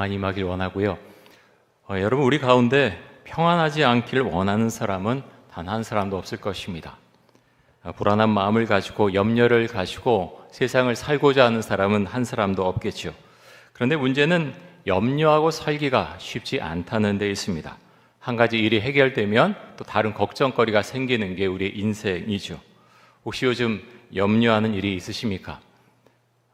평안이 임하길 원하고요. 어, 여러분 우리 가운데 평안하지 않기를 원하는 사람은 단 한 사람도 없을 것입니다. 어, 불안한 마음을 가지고 염려를 가지고 세상을 살고자 하는 사람은 한 사람도 없겠죠. 그런데 문제는 염려하고 살기가 쉽지 않다는 데 있습니다. 한 가지 일이 해결되면 또 다른 걱정거리가 생기는 게 우리의 인생이죠. 혹시 요즘 염려하는 일이 있으십니까?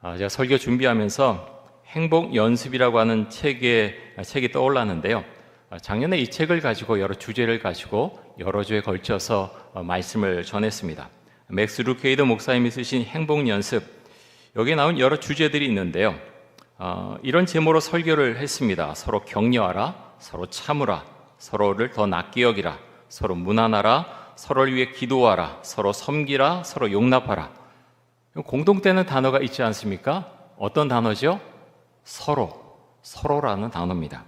아, 제가 설교 준비하면서 행복 연습이라고 하는 책에, 책이 떠올랐는데요. 아, 작년에 이 책을 가지고 여러 주제를 가지고 여러 주에 걸쳐서 어, 말씀을 전했습니다. 맥스 루케이드 목사님이 쓰신 행복 연습 여기에 나온 여러 주제들이 있는데요. 어, 이런 제목으로 설교를 했습니다. 서로 격려하라, 서로 참으라, 서로를 더 낫게 여기라, 서로 무난하라, 서로를 위해 기도하라, 서로 섬기라, 서로 용납하라. 공동되는 단어가 있지 않습니까? 어떤 단어죠? 서로, 서로라는 단어입니다.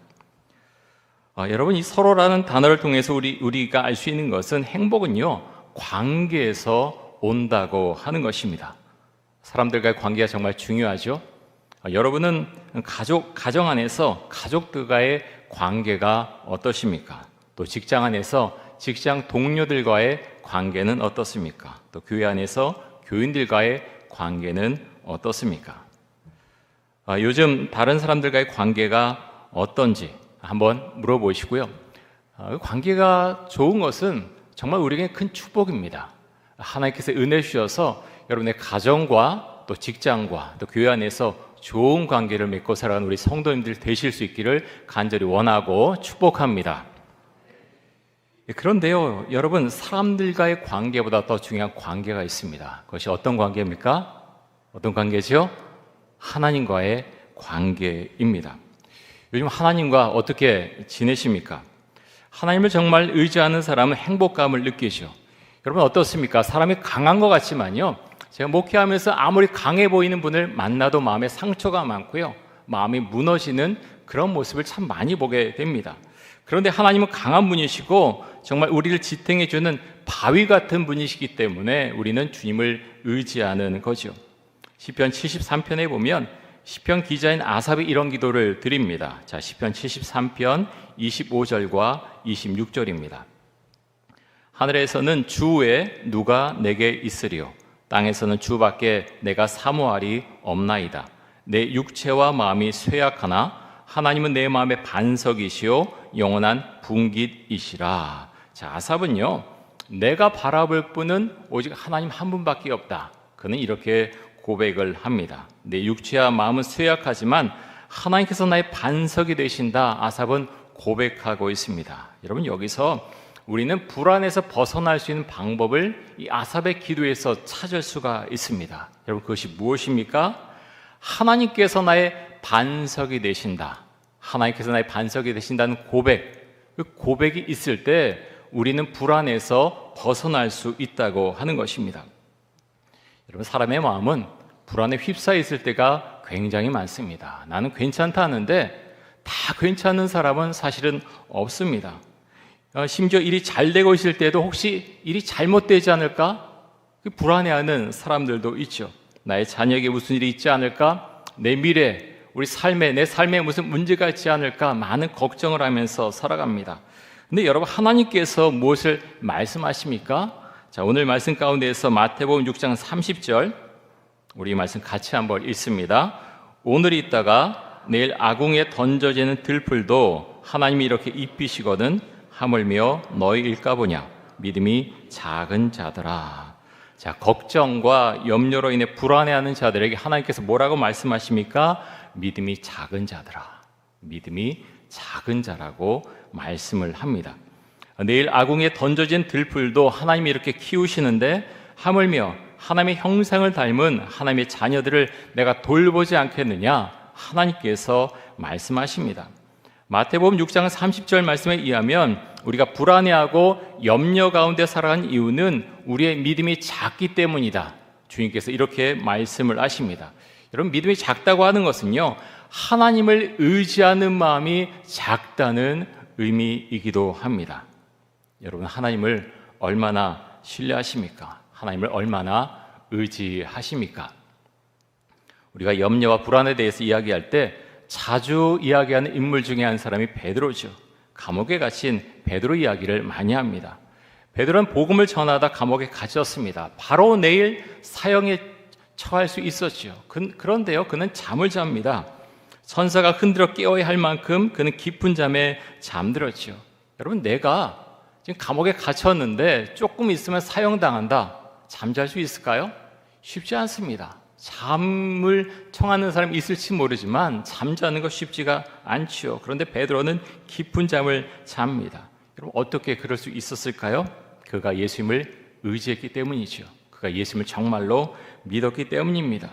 아, 여러분 이 서로라는 단어를 통해서 우리 우리가 알 수 있는 것은 행복은요 관계에서 온다고 하는 것입니다. 사람들과의 관계가 정말 중요하죠. 아, 여러분은 가족 가정 안에서 가족들과의 관계가 어떠십니까? 또 직장 안에서 직장 동료들과의 관계는 어떻습니까? 또 교회 안에서 교인들과의 관계는 어떻습니까? 아, 요즘 다른 사람들과의 관계가 어떤지 한번 물어보시고요. 아, 그 관계가 좋은 것은 정말 우리에게 큰 축복입니다. 하나님께서 은혜 주셔서 여러분의 가정과 또 직장과 또 교회 안에서 좋은 관계를 맺고 살아가는 우리 성도님들 되실 수 있기를 간절히 원하고 축복합니다. 예, 그런데요, 여러분, 사람들과의 관계보다 더 중요한 관계가 있습니다. 그것이 어떤 관계입니까? 어떤 관계죠? 하나님과의 관계입니다. 요즘 하나님과 어떻게 지내십니까? 하나님을 정말 의지하는 사람은 행복감을 느끼죠. 여러분 어떻습니까? 사람이 강한 것 같지만요. 제가 목회하면서 아무리 강해 보이는 분을 만나도 마음에 상처가 많고요. 마음이 무너지는 그런 모습을 참 많이 보게 됩니다. 그런데 하나님은 강한 분이시고 정말 우리를 지탱해 주는 바위 같은 분이시기 때문에 우리는 주님을 의지하는 거죠. 시편 73편에 보면 시편 기자인 아삽이 이런 기도를 드립니다. 자, 시편 73편 25절과 26절입니다. 하늘에서는 주에 누가 내게 있으리요 땅에서는 주밖에 내가 사모하리 없나이다. 내 육체와 마음이 쇠약하나 하나님은 내 마음의 반석이시요 영원한 분깃이시라. 자, 아삽은요. 내가 바라볼 분은 오직 하나님 한 분밖에 없다. 그는 이렇게 고백을 합니다. 내 육체와 마음은 쇠약하지만 하나님께서 나의 반석이 되신다. 아삽은 고백하고 있습니다. 여러분 여기서 우리는 불안에서 벗어날 수 있는 방법을 이 아삽의 기도에서 찾을 수가 있습니다. 여러분 그것이 무엇입니까? 하나님께서 나의 반석이 되신다. 하나님께서 나의 반석이 되신다는 고백. 그 고백이 있을 때 우리는 불안에서 벗어날 수 있다고 하는 것입니다. 여러분 사람의 마음은 불안에 휩싸여 있을 때가 굉장히 많습니다. 나는 괜찮다 하는데 다 괜찮은 사람은 사실은 없습니다. 어, 심지어 일이 잘 되고 있을 때도 혹시 일이 잘못되지 않을까? 그 불안해하는 사람들도 있죠. 나의 자녀에게 무슨 일이 있지 않을까? 내 미래, 우리 삶에, 내 삶에 무슨 문제가 있지 않을까? 많은 걱정을 하면서 살아갑니다. 근데 여러분, 하나님께서 무엇을 말씀하십니까? 자, 오늘 말씀 가운데에서 마태복음 6장 30절, 우리 말씀 같이 한번 읽습니다. 오늘 있다가 내일 아궁에 던져지는 들풀도 하나님이 이렇게 입히시거든 하물며 너희 일까 보냐? 믿음이 작은 자들아 자 걱정과 염려로 인해 불안해하는 자들에게 하나님께서 뭐라고 말씀하십니까? 믿음이 작은 자들아 믿음이 작은 자라고 말씀을 합니다 내일 아궁에 던져진 들풀도 하나님이 이렇게 키우시는데 하물며 하나님의 형상을 닮은 하나님의 자녀들을 내가 돌보지 않겠느냐 하나님께서 말씀하십니다 마태복음 6장 30절 말씀에 의하면 우리가 불안해하고 염려 가운데 살아간 이유는 우리의 믿음이 작기 때문이다. 주님께서 이렇게 말씀을 하십니다. 여러분 믿음이 작다고 하는 것은요. 하나님을 의지하는 마음이 작다는 의미이기도 합니다. 여러분 하나님을 얼마나 신뢰하십니까? 하나님을 얼마나 의지하십니까? 우리가 염려와 불안에 대해서 이야기할 때 자주 이야기하는 인물 중에 한 사람이 베드로죠. 감옥에 갇힌 베드로 이야기를 많이 합니다. 베드로는 복음을 전하다 감옥에 갇혔습니다. 바로 내일 사형에 처할 수 있었죠. 그, 그런데요, 그는 잠을 잡니다. 천사가 흔들어 깨워야 할 만큼 그는 깊은 잠에 잠들었죠. 여러분, 내가 지금 감옥에 갇혔는데 조금 있으면 사형당한다. 잠잘 수 있을까요? 쉽지 않습니다. 잠을 청하는 사람이 있을지 모르지만 잠자는 것 쉽지가 않지요. 그런데 베드로는 깊은 잠을 잡니다. 여러분 어떻게 그럴 수 있었을까요? 그가 예수님을 의지했기 때문이죠. 그가 예수님을 정말로 믿었기 때문입니다.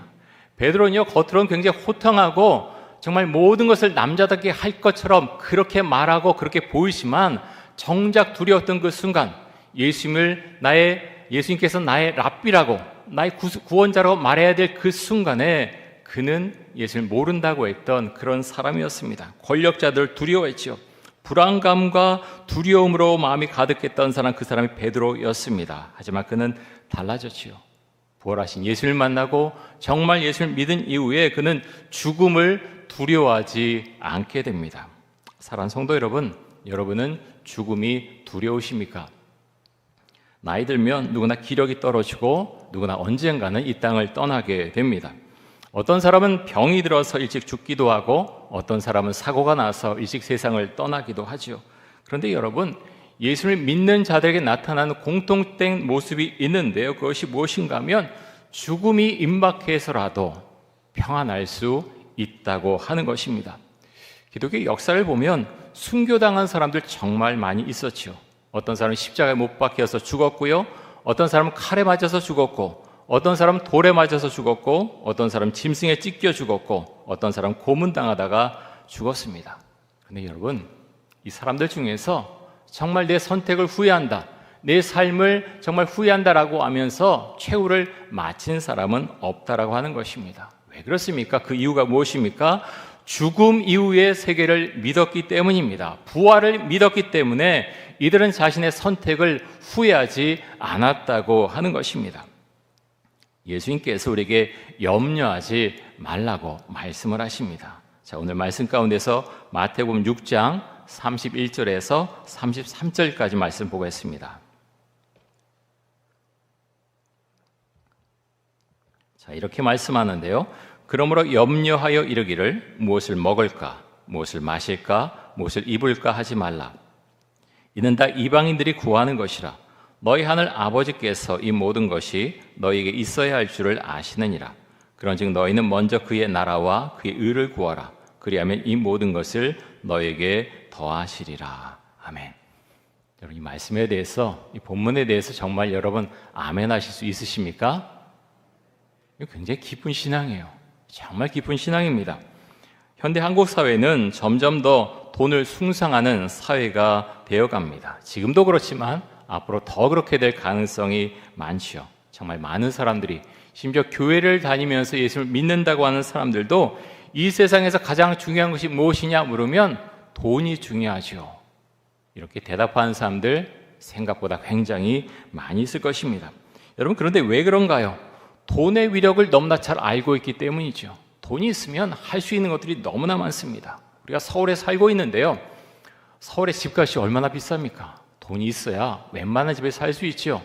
베드로는요 겉으로는 굉장히 호탕하고 정말 모든 것을 남자답게 할 것처럼 그렇게 말하고 그렇게 보이지만 정작 두려웠던 그 순간 예수님을 나의 예수님께서 나의 랍비라고 나의 구원자라고 말해야 될 그 순간에 그는 예수를 모른다고 했던 그런 사람이었습니다. 권력자들 두려워했죠. 불안감과 두려움으로 마음이 가득했던 사람 그 사람이 베드로였습니다. 하지만 그는 달라졌지요. 부활하신 예수를 만나고 정말 예수를 믿은 이후에 그는 죽음을 두려워하지 않게 됩니다. 사랑 성도 여러분, 여러분은 죽음이 두려우십니까? 나이 들면 누구나 기력이 떨어지고 누구나 언젠가는 이 땅을 떠나게 됩니다. 어떤 사람은 병이 들어서 일찍 죽기도 하고 어떤 사람은 사고가 나서 일찍 세상을 떠나기도 하지요. 그런데 여러분, 예수를 믿는 자들에게 나타나는 공통된 모습이 있는데요. 그것이 무엇인가 하면 죽음이 임박해서라도 평안할 수 있다고 하는 것입니다. 기독교 역사를 보면 순교당한 사람들 정말 많이 있었죠. 어떤 사람은 십자가에 못 박혀서 죽었고요. 어떤 사람은 칼에 맞아서 죽었고, 어떤 사람은 돌에 맞아서 죽었고, 어떤 사람은 짐승에 찢겨 죽었고, 어떤 사람은 고문당하다가 죽었습니다. 근데 여러분, 이 사람들 중에서 정말 내 선택을 후회한다. 내 삶을 정말 후회한다라고 하면서 최후를 마친 사람은 없다라고 하는 것입니다. 왜 그렇습니까? 그 이유가 무엇입니까? 죽음 이후의 세계를 믿었기 때문입니다. 부활을 믿었기 때문에 이들은 자신의 선택을 후회하지 않았다고 하는 것입니다. 예수님께서 우리에게 염려하지 말라고 말씀을 하십니다. 자, 오늘 말씀 가운데서 마태복음 6장 31절에서 33절까지 말씀 보겠습니다. 자, 이렇게 말씀하는데요. 그러므로 염려하여 이르기를 무엇을 먹을까, 무엇을 마실까, 무엇을 입을까 하지 말라. 이는 다 이방인들이 구하는 것이라. 너희 하늘 아버지께서 이 모든 것이 너희에게 있어야 할 줄을 아시느니라. 그런즉 너희는 먼저 그의 나라와 그의 의를 구하라. 그리하면 이 모든 것을 너에게 더하시리라. 아멘. 여러분 이 말씀에 대해서 이 본문에 대해서 정말 여러분 아멘 하실 수 있으십니까? 굉장히 깊은 신앙이에요. 정말 깊은 신앙입니다. 현대 한국 사회는 점점 더 돈을 숭상하는 사회가 되어 갑니다. 지금도 그렇지만 앞으로 더 그렇게 될 가능성이 많지요. 정말 많은 사람들이 심지어 교회를 다니면서 예수를 믿는다고 하는 사람들도 이 세상에서 가장 중요한 것이 무엇이냐 물으면 돈이 중요하죠. 이렇게 대답하는 사람들 생각보다 굉장히 많이 있을 것입니다. 여러분 그런데 왜 그런가요? 돈의 위력을 너무나 잘 알고 있기 때문이죠. 돈이 있으면 할 수 있는 것들이 너무나 많습니다. 우리가 서울에 살고 있는데요. 서울의 집값이 얼마나 비쌉니까? 돈이 있어야 웬만한 집에 살 수 있죠.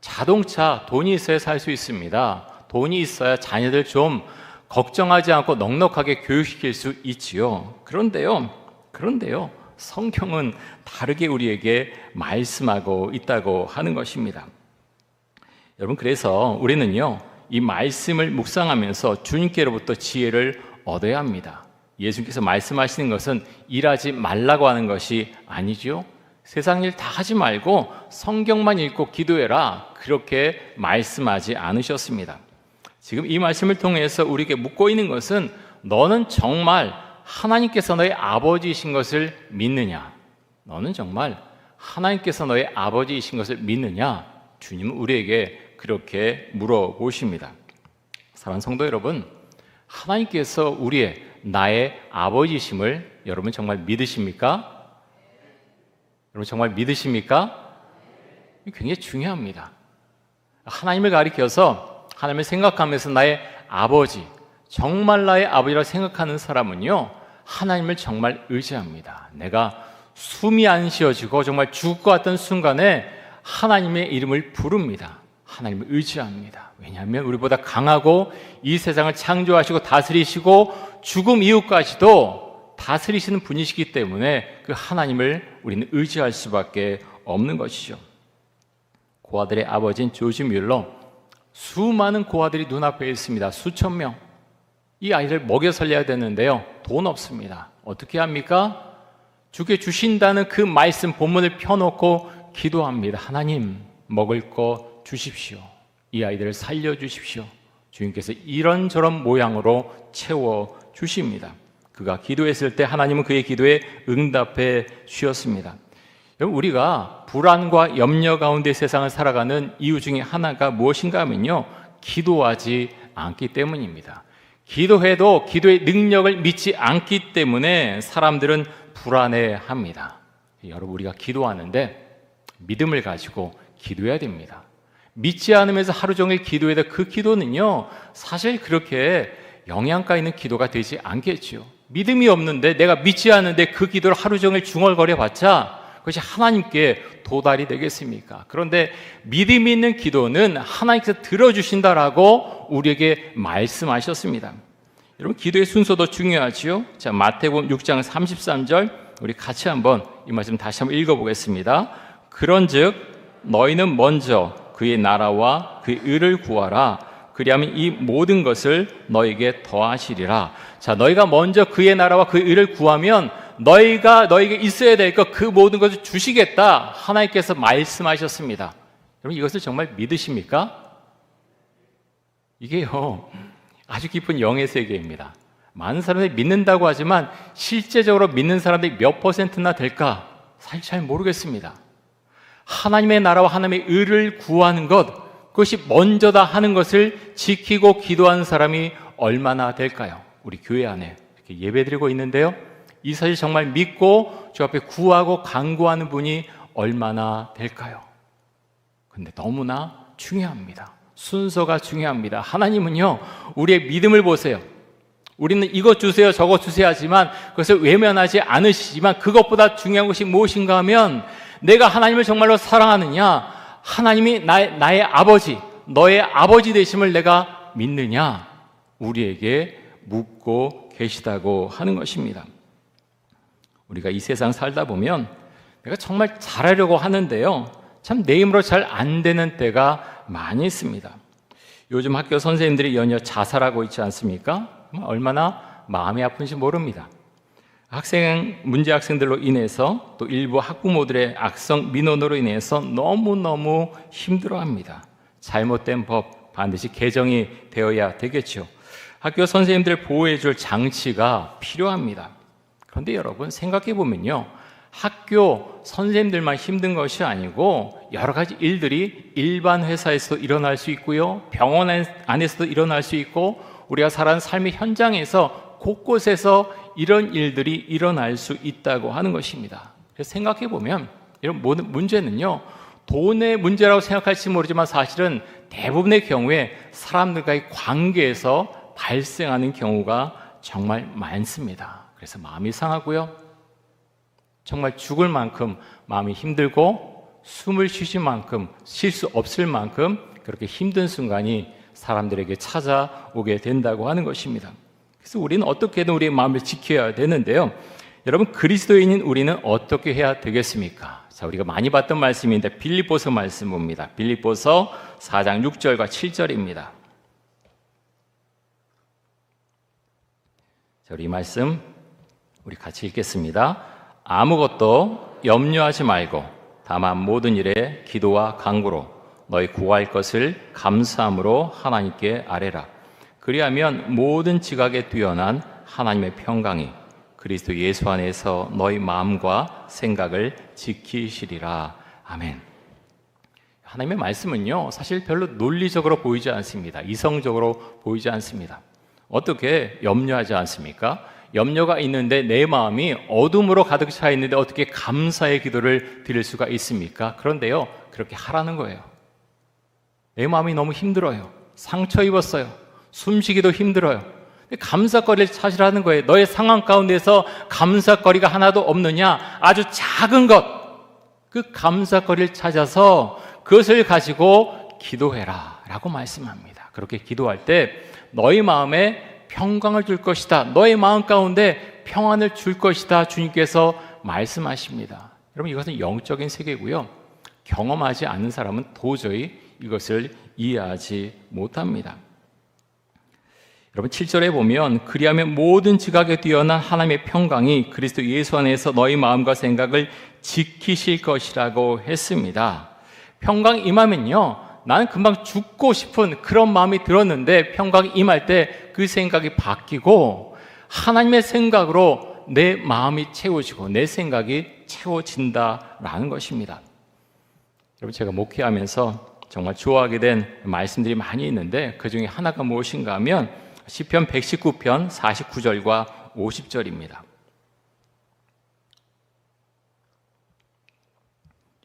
자동차 돈이 있어야 살 수 있습니다. 돈이 있어야 자녀들 좀 걱정하지 않고 넉넉하게 교육시킬 수 있지요. 그런데요. 그런데요. 성경은 다르게 우리에게 말씀하고 있다고 하는 것입니다. 여러분 그래서 우리는요. 이 말씀을 묵상하면서 주님께로부터 지혜를 얻어야 합니다. 예수님께서 말씀하시는 것은 일하지 말라고 하는 것이 아니죠. 세상 일 다 하지 말고 성경만 읽고 기도해라. 그렇게 말씀하지 않으셨습니다. 지금 이 말씀을 통해서 우리에게 묻고 있는 것은 너는 정말 하나님께서 너의 아버지이신 것을 믿느냐? 너는 정말 하나님께서 너의 아버지이신 것을 믿느냐? 주님은 우리에게 그렇게 물어보십니다. 사랑하는 성도 여러분, 하나님께서 우리의 나의 아버지심을 여러분 정말 믿으십니까? 여러분 정말 믿으십니까? 굉장히 중요합니다. 하나님을 가리켜서 하나님을 생각하면서 나의 아버지, 정말 나의 아버지라 생각하는 사람은요, 하나님을 정말 의지합니다. 내가 숨이 안 쉬어지고 정말 죽을 것 같던 순간에 하나님의 이름을 부릅니다. 하나님을 의지합니다. 왜냐하면 우리보다 강하고 이 세상을 창조하시고 다스리시고 죽음 이후까지도 다스리시는 분이시기 때문에 그 하나님을 우리는 의지할 수밖에 없는 것이죠. 고아들의 아버지인 조지 뮬러 수많은 고아들이 눈앞에 있습니다. 수천 명. 이 아이를 먹여 살려야 되는데요. 돈 없습니다. 어떻게 합니까? 주께 주신다는 그 말씀 본문을 펴놓고 기도합니다. 하나님, 먹을 거 주십시오. 이 아이들을 살려 주십시오. 주님께서 이런저런 모양으로 채워 주십니다. 그가 기도했을 때 하나님은 그의 기도에 응답해 주셨습니다. 여러분, 우리가 불안과 염려 가운데 세상을 살아가는 이유 중에 하나가 무엇인가 하면요. 기도하지 않기 때문입니다. 기도해도 기도의 능력을 믿지 않기 때문에 사람들은 불안해 합니다. 여러분, 우리가 기도하는데 믿음을 가지고 기도해야 됩니다. 믿지 않으면서 하루 종일 기도해도 그 기도는요, 사실 그렇게 영양가 있는 기도가 되지 않겠지요. 믿음이 없는데 내가 믿지 않는데 그 기도를 하루 종일 중얼거려 봤자 그것이 하나님께 도달이 되겠습니까? 그런데 믿음 있는 기도는 하나님께서 들어주신다라고 우리에게 말씀하셨습니다. 여러분, 기도의 순서도 중요하지요. 자, 마태복음 6장 33절, 우리 같이 한번 이 말씀 다시 한번 읽어보겠습니다. 그런 즉, 너희는 먼저 그의 나라와 그의 의를 구하라. 그리하면 이 모든 것을 너에게 더하시리라. 자, 너희가 먼저 그의 나라와 그의 의를 구하면 너희가 너에게 있어야 될 것 그 모든 것을 주시겠다. 하나님께서 말씀하셨습니다. 여러분 이것을 정말 믿으십니까? 이게요. 아주 깊은 영의 세계입니다. 많은 사람들이 믿는다고 하지만 실제적으로 믿는 사람들이 몇 퍼센트나 될까? 사실 잘 모르겠습니다. 하나님의 나라와 하나님의 의를 구하는 것, 그것이 먼저다 하는 것을 지키고 기도하는 사람이 얼마나 될까요? 우리 교회 안에 예배 드리고 있는데요. 이 사실 정말 믿고 주 앞에 구하고 강구하는 분이 얼마나 될까요? 근데 너무나 중요합니다. 순서가 중요합니다. 하나님은요, 우리의 믿음을 보세요. 우리는 이것 주세요, 저것 주세요 하지만 그것을 외면하지 않으시지만 그것보다 중요한 것이 무엇인가 하면 내가 하나님을 정말로 사랑하느냐, 하나님이 나의, 나의 아버지, 너의 아버지 되심을 내가 믿느냐, 우리에게 묻고 계시다고 하는 것입니다. 우리가 이 세상 살다 보면 내가 정말 잘하려고 하는데요. 참 내 힘으로 잘 안 되는 때가 많이 있습니다. 요즘 학교 선생님들이 연이어 자살하고 있지 않습니까? 얼마나 마음이 아픈지 모릅니다. 학생, 문제 학생들로 인해서 또 일부 학부모들의 악성 민원으로 인해서 너무너무 힘들어 합니다. 잘못된 법 반드시 개정이 되어야 되겠죠. 학교 선생님들 보호해 줄 장치가 필요합니다. 그런데 여러분 생각해 보면요. 학교 선생님들만 힘든 것이 아니고 여러 가지 일들이 일반 회사에서도 일어날 수 있고요. 병원 안에서도 일어날 수 있고 우리가 살아가는 삶의 현장에서 곳곳에서 이런 일들이 일어날 수 있다고 하는 것입니다. 그래서 생각해 보면 이런 문제는요. 돈의 문제라고 생각할지 모르지만 사실은 대부분의 경우에 사람들과의 관계에서 발생하는 경우가 정말 많습니다. 그래서 마음이 상하고요. 정말 죽을 만큼 마음이 힘들고 숨을 쉬실 만큼 쉴 수 없을 만큼 그렇게 힘든 순간이 사람들에게 찾아오게 된다고 하는 것입니다. 그래서 우리는 어떻게든 우리의 마음을 지켜야 되는데요. 여러분 그리스도인인 우리는 어떻게 해야 되겠습니까? 자, 우리가 많이 봤던 말씀인데 빌립보서 말씀 봅니다. 빌립보서 4장 6절과 7절입니다. 자, 우리 말씀 우리 같이 읽겠습니다. 아무것도 염려하지 말고 다만 모든 일에 기도와 간구로 너희 구할 것을 감사함으로 하나님께 아뢰라. 그리하면 모든 지각에 뛰어난 하나님의 평강이 그리스도 예수 안에서 너희 마음과 생각을 지키시리라. 아멘. 하나님의 말씀은요, 사실 별로 논리적으로 보이지 않습니다. 이성적으로 보이지 않습니다. 어떻게 염려하지 않습니까? 염려가 있는데 내 마음이 어둠으로 가득 차 있는데 어떻게 감사의 기도를 드릴 수가 있습니까? 그런데요, 그렇게 하라는 거예요. 내 마음이 너무 힘들어요. 상처 입었어요. 숨쉬기도 힘들어요. 감사거리를 찾으라는 거예요. 너의 상황 가운데서 감사거리가 하나도 없느냐? 아주 작은 것, 그 감사거리를 찾아서 그것을 가지고 기도해라. 라고 말씀합니다. 그렇게 기도할 때 너희 마음에 평강을 줄 것이다. 너의 마음 가운데 평안을 줄 것이다. 주님께서 말씀하십니다. 여러분 이것은 영적인 세계고요. 경험하지 않는 사람은 도저히 이것을 이해하지 못합니다. 여러분 7절에 보면 그리하면 모든 지각에 뛰어난 하나님의 평강이 그리스도 예수 안에서 너희 마음과 생각을 지키실 것이라고 했습니다. 평강 임하면요. 나는 금방 죽고 싶은 그런 마음이 들었는데 평강이 임할 때 그 생각이 바뀌고 하나님의 생각으로 내 마음이 채워지고 내 생각이 채워진다라는 것입니다. 여러분 제가 목회하면서 정말 좋아하게 된 말씀들이 많이 있는데 그 중에 하나가 무엇인가 하면 시편 119편 49절과 50절입니다.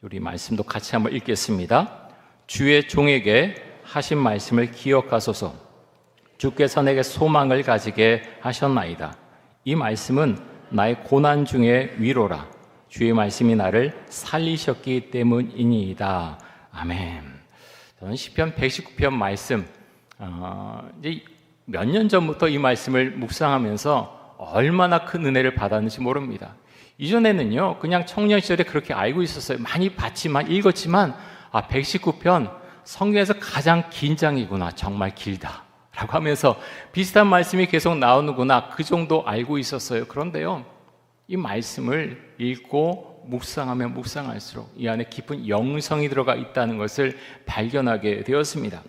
우리 말씀도 같이 한번 읽겠습니다. 주의 종에게 하신 말씀을 기억하소서. 주께서 내게 소망을 가지게 하셨나이다. 이 말씀은 나의 고난 중에 위로라. 주의 말씀이 나를 살리셨기 때문이니이다. 아멘. 저는 시편 119편 말씀 어, 몇 년 전부터 이 말씀을 묵상하면서 얼마나 큰 은혜를 받았는지 모릅니다. 이전에는요, 그냥 청년 시절에 그렇게 알고 있었어요. 많이 봤지만, 읽었지만, 아, 119편 성경에서 가장 긴 장이구나. 정말 길다. 라고 하면서 비슷한 말씀이 계속 나오는구나. 그 정도 알고 있었어요. 그런데요, 이 말씀을 읽고 묵상하면 묵상할수록 이 안에 깊은 영성이 들어가 있다는 것을 발견하게 되었습니다.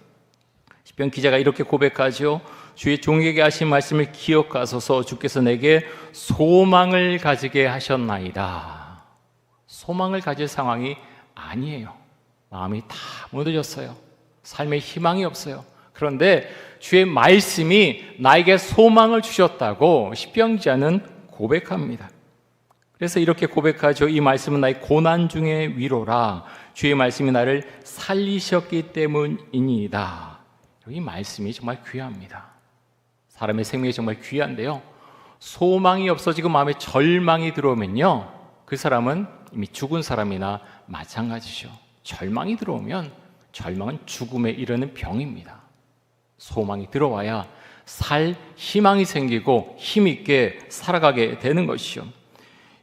시편 기자가 이렇게 고백하죠. 주의 종에게 하신 말씀을 기억하소서 주께서 내게 소망을 가지게 하셨나이다. 소망을 가질 상황이 아니에요. 마음이 다 무너졌어요. 삶에 희망이 없어요. 그런데 주의 말씀이 나에게 소망을 주셨다고 시병자는 고백합니다. 그래서 이렇게 고백하죠. 이 말씀은 나의 고난 중에 위로라. 주의 말씀이 나를 살리셨기 때문이니이다. 이 말씀이 정말 귀합니다. 사람의 생명이 정말 귀한데요. 소망이 없어지고 마음에 절망이 들어오면요. 그 사람은 이미 죽은 사람이나 마찬가지죠. 절망이 들어오면 절망은 죽음에 이르는 병입니다. 소망이 들어와야 살 희망이 생기고 힘있게 살아가게 되는 것이죠.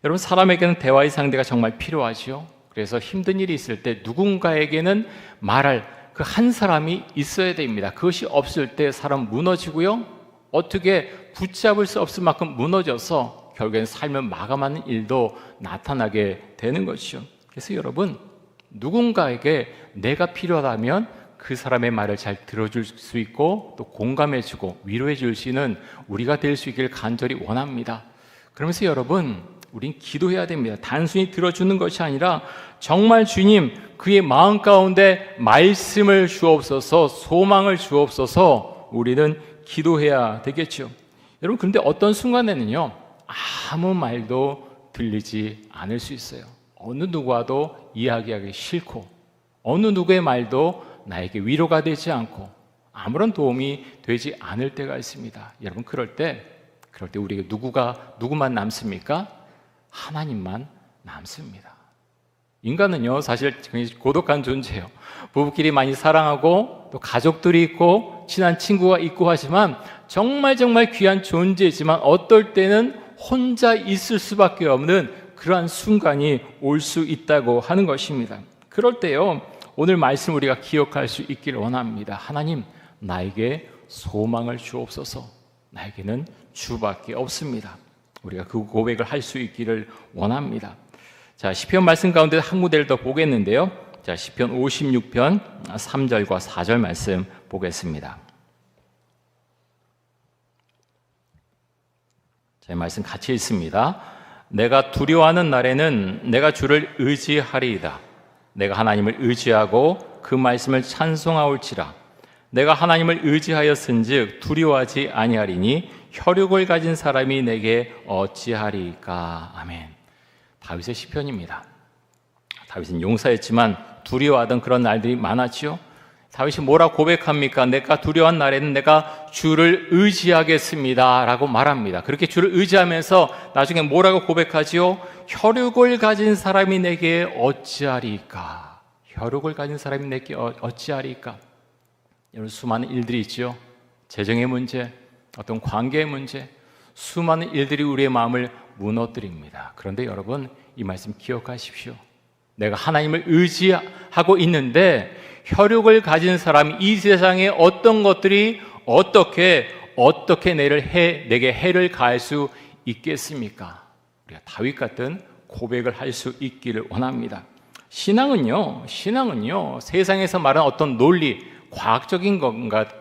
여러분, 사람에게는 대화의 상대가 정말 필요하죠. 그래서 힘든 일이 있을 때 누군가에게는 말할 그 한 사람이 있어야 됩니다. 그것이 없을 때 사람 무너지고요. 어떻게 붙잡을 수 없을 만큼 무너져서 결국엔 삶을 마감하는 일도 나타나게 되는 것이죠. 그래서 여러분, 누군가에게 내가 필요하다면 그 사람의 말을 잘 들어줄 수 있고 또 공감해주고 위로해 줄 수 있는 우리가 될 수 있기를 간절히 원합니다. 그러면서 여러분, 우린 기도해야 됩니다. 단순히 들어주는 것이 아니라 정말 주님, 그의 마음 가운데 말씀을 주옵소서, 소망을 주옵소서 우리는 기도해야 되겠죠. 여러분, 그런데 어떤 순간에는요, 아무 말도 들리지 않을 수 있어요. 어느 누구와도 이야기하기 싫고, 어느 누구의 말도 나에게 위로가 되지 않고, 아무런 도움이 되지 않을 때가 있습니다. 여러분, 그럴 때, 그럴 때 우리에게 누구가, 누구만 남습니까? 하나님만 남습니다. 인간은요, 사실 굉장히 고독한 존재예요. 부부끼리 많이 사랑하고, 또 가족들이 있고, 친한 친구가 있고 하지만, 정말 정말 귀한 존재지만, 어떨 때는 혼자 있을 수밖에 없는 그러한 순간이 올 수 있다고 하는 것입니다. 그럴 때요, 오늘 말씀 우리가 기억할 수 있기를 원합니다. 하나님, 나에게 소망을 주옵소서. 나에게는 주밖에 없습니다. 우리가 그 고백을 할 수 있기를 원합니다. 자, 시편 말씀 가운데 한 무대를 더 보겠는데요. 자, 시편 56편 3절과 4절 말씀 보겠습니다. 제 말씀 같이 읽습니다. 내가 두려워하는 날에는 내가 주를 의지하리이다. 내가 하나님을 의지하고 그 말씀을 찬송하올지라. 내가 하나님을 의지하였은즉 두려워하지 아니하리니 혈육을 가진 사람이 내게 어찌하리까. 아멘. 다윗의 시편입니다. 다윗은 용사였지만 두려워하던 그런 날들이 많았지요. 다윗이 뭐라 고백합니까? 내가 두려운 날에는 내가 주를 의지하겠습니다. 라고 말합니다. 그렇게 주를 의지하면서 나중에 뭐라고 고백하지요? 혈육을 가진 사람이 내게 어찌하리까? 혈육을 가진 사람이 내게 어- 어찌하리까? 여러분, 수많은 일들이 있죠. 재정의 문제, 어떤 관계의 문제, 수많은 일들이 우리의 마음을 무너뜨립니다. 그런데 여러분, 이 말씀 기억하십시오. 내가 하나님을 의지하고 있는데 혈육을 가진 사람이 이 세상에 어떤 것들이 어떻게 어떻게 내를 해 내게 해를 가할 수 있겠습니까? 우리가 다윗 같은 고백을 할 수 있기를 원합니다. 신앙은요, 신앙은요, 세상에서 말하는 어떤 논리, 과학적인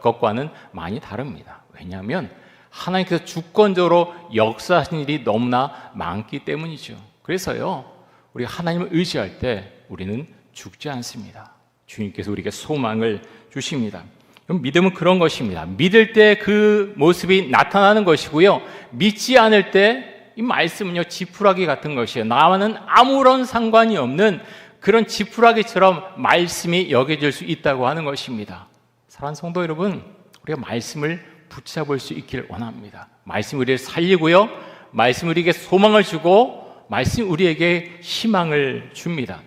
것과는 많이 다릅니다. 왜냐하면 하나님께서 주권적으로 역사하신 일이 너무나 많기 때문이죠. 그래서요, 우리 하나님을 의지할 때 우리는 죽지 않습니다. 주님께서 우리에게 소망을 주십니다. 믿음은 그런 것입니다. 믿을 때 그 모습이 나타나는 것이고요. 믿지 않을 때 이 말씀은요, 지푸라기 같은 것이에요. 나와는 아무런 상관이 없는 그런 지푸라기처럼 말씀이 여겨질 수 있다고 하는 것입니다. 사랑하는 성도 여러분, 우리가 말씀을 붙잡을 수 있기를 원합니다. 말씀 우리를 살리고요. 말씀 우리에게 소망을 주고 말씀 우리에게 희망을 줍니다.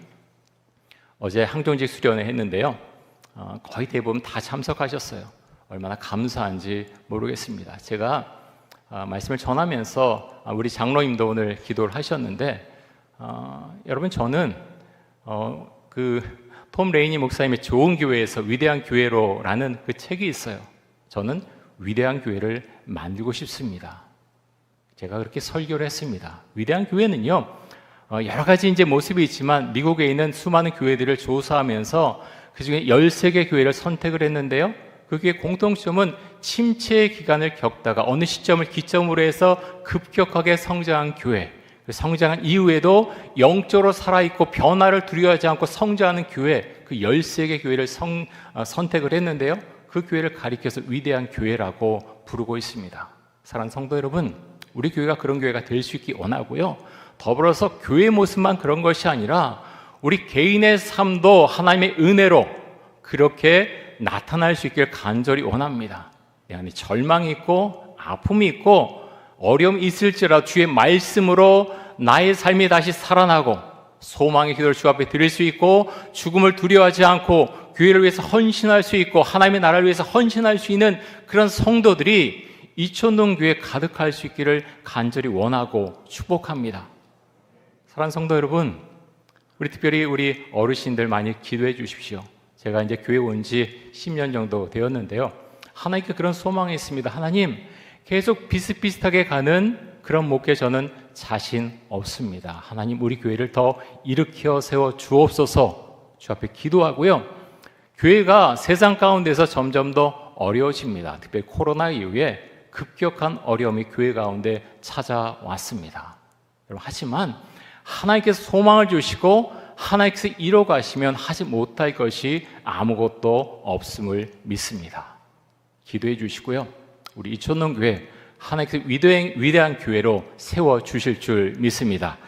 어제 항정직 수련회 했는데요. 어, 거의 대부분 다 참석하셨어요. 얼마나 감사한지 모르겠습니다. 제가 어, 말씀을 전하면서 아, 우리 장로님도 오늘 기도를 하셨는데 어, 여러분 저는 어, 그톰 레이니 목사님의 좋은 교회에서 위대한 교회로라는 그 책이 있어요. 저는 위대한 교회를 만들고 싶습니다. 제가 그렇게 설교를 했습니다. 위대한 교회는요, 어, 여러 가지 이제 모습이 있지만 미국에 있는 수많은 교회들을 조사하면서 그 중에 13개 교회를 선택을 했는데요. 그게 공통점은 침체 기간을 겪다가 어느 시점을 기점으로 해서 급격하게 성장한 교회. 그 성장한 이후에도 영적으로 살아있고 변화를 두려워하지 않고 성장하는 교회, 그 13개 교회를 성, 어, 선택을 했는데요. 그 교회를 가리켜서 위대한 교회라고 부르고 있습니다. 사랑 성도 여러분, 우리 교회가 그런 교회가 될 수 있기 원하고요. 더불어서 교회 모습만 그런 것이 아니라 우리 개인의 삶도 하나님의 은혜로 그렇게 나타날 수 있기를 간절히 원합니다. 내 안에 절망이 있고 아픔이 있고 어려움이 있을지라도 주의 말씀으로 나의 삶이 다시 살아나고 소망의 기도를 주 앞에 드릴 수 있고 죽음을 두려워하지 않고 교회를 위해서 헌신할 수 있고 하나님의 나라를 위해서 헌신할 수 있는 그런 성도들이 이촌동 교회 가득할 수 있기를 간절히 원하고 축복합니다. 사랑 성도 여러분, 우리 특별히 우리 어르신들 많이 기도해 주십시오. 제가 이제 교회 온 지 10년 정도 되었는데요. 하나님께 그런 소망이 있습니다. 하나님, 계속 비슷비슷하게 가는 그런 목회 저는 자신 없습니다. 하나님, 우리 교회를 더 일으켜 세워 주옵소서 주 앞에 기도하고요. 교회가 세상 가운데서 점점 더 어려워집니다. 특별히 코로나 이후에 급격한 어려움이 교회 가운데 찾아왔습니다. 하지만 하나님께서 소망을 주시고 하나님께서 이뤄 가시면 하지 못할 것이 아무것도 없음을 믿습니다. 기도해 주시고요. 우리 이촌동 교회 하나님께서 위대한, 위대한 교회로 세워 주실 줄 믿습니다.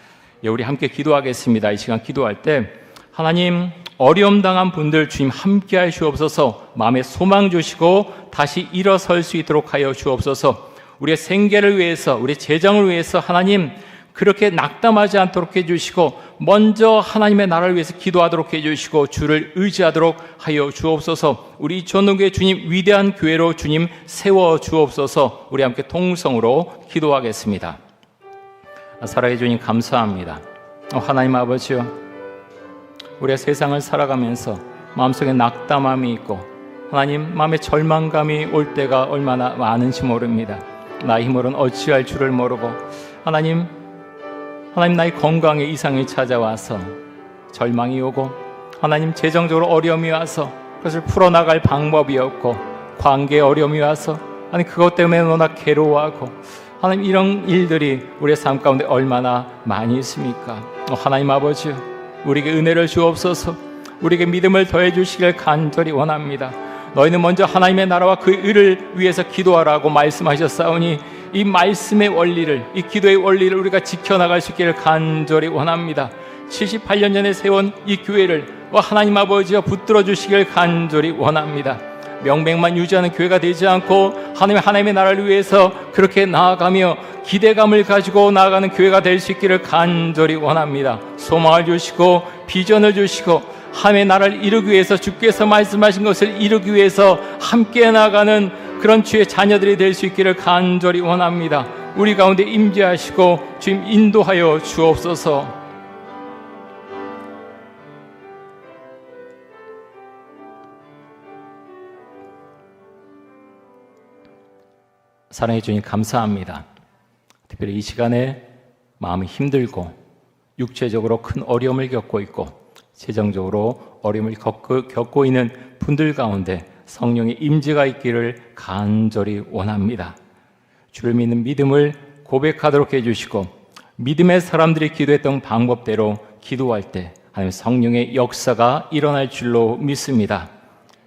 예, 우리 함께 기도하겠습니다. 이 시간 기도할 때 하나님 어려움 당한 분들 주님 함께 할 주옵소서. 마음에 소망 주시고 다시 일어설 수 있도록 하여 주옵소서. 우리의 생계를 위해서 우리 재정을 위해서 하나님 그렇게 낙담하지 않도록 해주시고 먼저 하나님의 나라를 위해서 기도하도록 해주시고 주를 의지하도록 하여 주옵소서. 우리 전동교회 주님 위대한 교회로 주님 세워 주옵소서. 우리 함께 통성으로 기도하겠습니다. 사랑해 주님 감사합니다. 어, 하나님 아버지요 우리가 세상을 살아가면서 마음속에 낙담함이 있고 하나님 마음에 절망감이 올 때가 얼마나 많은지 모릅니다 나 힘으로는 어찌할 줄을 모르고 하나님 하나님 나의 건강에 이상이 찾아와서 절망이 오고 하나님 재정적으로 어려움이 와서 그것을 풀어나갈 방법이 없고 관계에 어려움이 와서 아니 그것 때문에 너나 괴로워하고 하나님 이런 일들이 우리의 삶 가운데 얼마나 많이 있습니까? 어, 하나님 아버지 우리에게 은혜를 주옵소서 우리에게 믿음을 더해 주시길 간절히 원합니다. 너희는 먼저 하나님의 나라와 그 의를 위해서 기도하라고 말씀하셨사오니 이 말씀의 원리를 이 기도의 원리를 우리가 지켜나갈 수 있기를 간절히 원합니다. 78년 전에 세운 이 교회를 하나님 아버지와 붙들어 주시길 간절히 원합니다. 명백만 유지하는 교회가 되지 않고 하나님 하나님의 나라를 위해서 그렇게 나아가며 기대감을 가지고 나아가는 교회가 될 수 있기를 간절히 원합니다. 소망을 주시고 비전을 주시고 하나님의 나라를 이루기 위해서 주께서 말씀하신 것을 이루기 위해서 함께 나가는 그런 주의 자녀들이 될 수 있기를 간절히 원합니다. 우리 가운데 임재하시고 주님 인도하여 주옵소서. 사랑해 주님 감사합니다. 특별히 이 시간에 마음이 힘들고 육체적으로 큰 어려움을 겪고 있고 재정적으로 어려움을 겪고, 있는 분들 가운데 성령의 임재가 있기를 간절히 원합니다. 주를 믿는 믿음을 고백하도록 해주시고 믿음의 사람들이 기도했던 방법대로 기도할 때 하나님 성령의 역사가 일어날 줄로 믿습니다.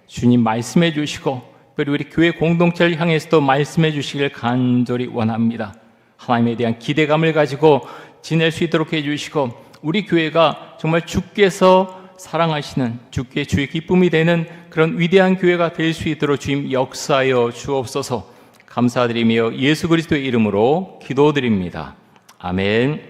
주님 말씀해 주시고 그리고 우리 교회 공동체를 향해서도 말씀해 주시길 간절히 원합니다. 하나님에 대한 기대감을 가지고 지낼 수 있도록 해 주시고 우리 교회가 정말 주께서 사랑하시는 주께 주의 기쁨이 되는 그런 위대한 교회가 될 수 있도록 주님 역사하여 주옵소서 감사드리며 예수 그리스도의 이름으로 기도드립니다. 아멘.